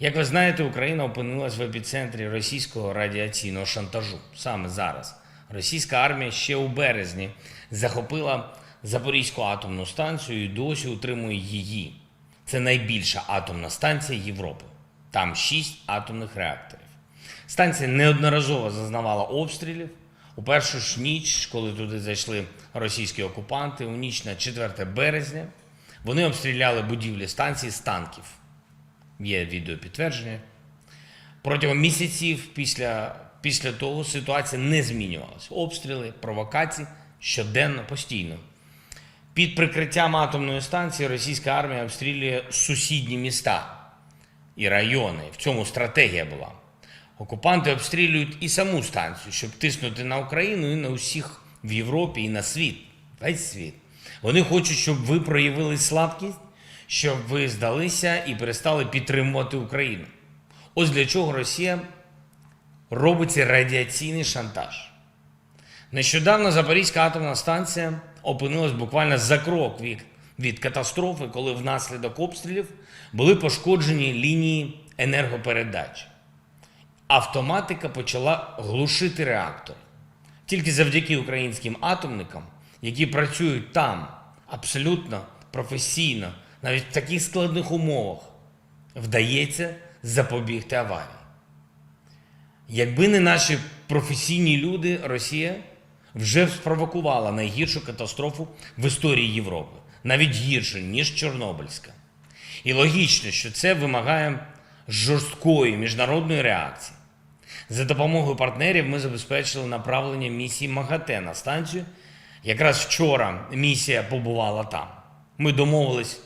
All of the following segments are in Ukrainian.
Як ви знаєте, Україна опинилась в епіцентрі російського радіаційного шантажу. Саме зараз російська армія ще у березні захопила Запорізьку атомну станцію і досі утримує її. Це найбільша атомна станція Європи. Там шість атомних реакторів. Станція неодноразово зазнавала обстрілів. У першу ж ніч, коли туди зайшли російські окупанти, у ніч на 4 березня, вони обстріляли будівлі станції з танків. Є відеопідтвердження. Протягом місяців після, після того ситуація не змінювалася. Обстріли, провокації щоденно, постійно. Під прикриттям атомної станції російська армія обстрілює сусідні міста і райони. В цьому стратегія була. Окупанти обстрілюють і саму станцію, щоб тиснути на Україну і на усіх в Європі і на світ, весь світ. Вони хочуть, щоб ви проявили слабкість, щоб ви здалися і перестали підтримувати Україну. Ось для чого Росія робить цей радіаційний шантаж. Нещодавно Запорізька атомна станція опинилась буквально за крок від, від катастрофи, коли внаслідок обстрілів були пошкоджені лінії енергопередач. Автоматика почала глушити реактор. Тільки завдяки українським атомникам, які працюють там абсолютно професійно, навіть в таких складних умовах, вдається запобігти аварії. Якби не наші професійні люди, Росія вже спровокувала найгіршу катастрофу в історії Європи, навіть гірше, ніж Чорнобильська. І логічно, що це вимагає жорсткої міжнародної реакції. За допомогою партнерів ми забезпечили направлення місії МАГАТЕ на станцію. Якраз вчора місія побувала там. Ми домовились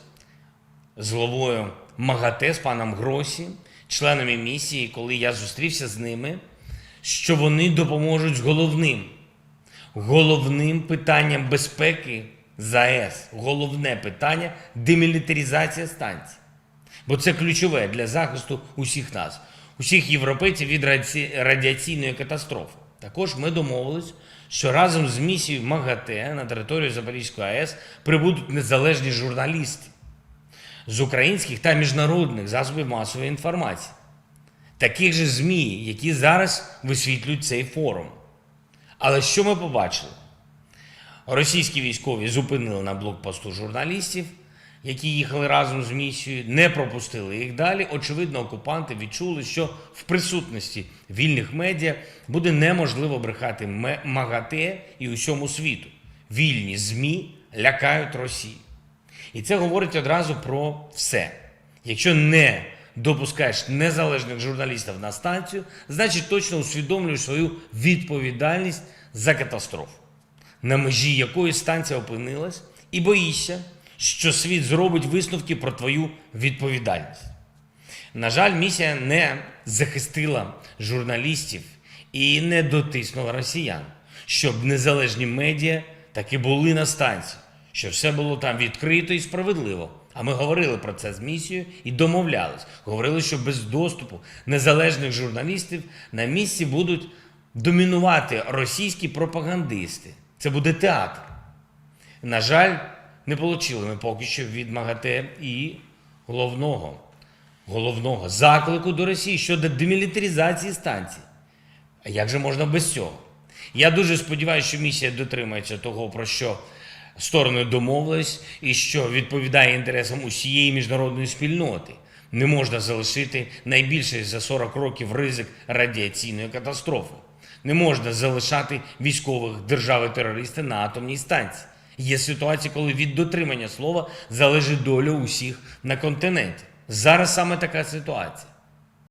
з головою МАГАТЕ, з паном Гросі, членами місії, коли я зустрівся з ними, що вони допоможуть з головним, головним питанням безпеки ЗАЕС, головне питання демілітаризація станції. Бо це ключове для захисту усіх нас, усіх європейців від раді- радіаційної катастрофи. Також ми домовились, що разом з місією МАГАТЕ на територію Запорізької АЕС прибудуть незалежні журналісти з українських та міжнародних засобів масової інформації, таких же ЗМІ, які зараз висвітлюють цей форум. Але що ми побачили? Російські військові зупинили на блокпосту журналістів, які їхали разом з місією, не пропустили їх далі. Очевидно, окупанти відчули, що в присутності вільних медіа буде неможливо брехати МАГАТЕ і усьому світу. Вільні ЗМІ лякають Росію. І це говорить одразу про все. Якщо не допускаєш незалежних журналістів на станцію, значить точно усвідомлюєш свою відповідальність за катастрофу, на межі якої станція опинилась, і боїшся, що світ зробить висновки про твою відповідальність. На жаль, місія не захистила журналістів і не дотиснула росіян, щоб незалежні медіа таки були на станції, щоб все було там відкрито і справедливо. А ми говорили про це з місією і домовлялись. Говорили, що без доступу незалежних журналістів на місці будуть домінувати російські пропагандисти. Це буде театр. На жаль, не отримали ми поки що від МАГАТЕ і головного, головного заклику до Росії щодо демілітаризації станції. А як же можна без цього? Я дуже сподіваюся, що місія дотримається того, про що сторони домовились, і що відповідає інтересам усієї міжнародної спільноти. Не можна залишити найбільший за 40 років ризик радіаційної катастрофи. Не можна залишати військових держави-терориста на атомній станції. Є ситуації, коли від дотримання слова залежить доля усіх на континенті. Зараз саме така ситуація.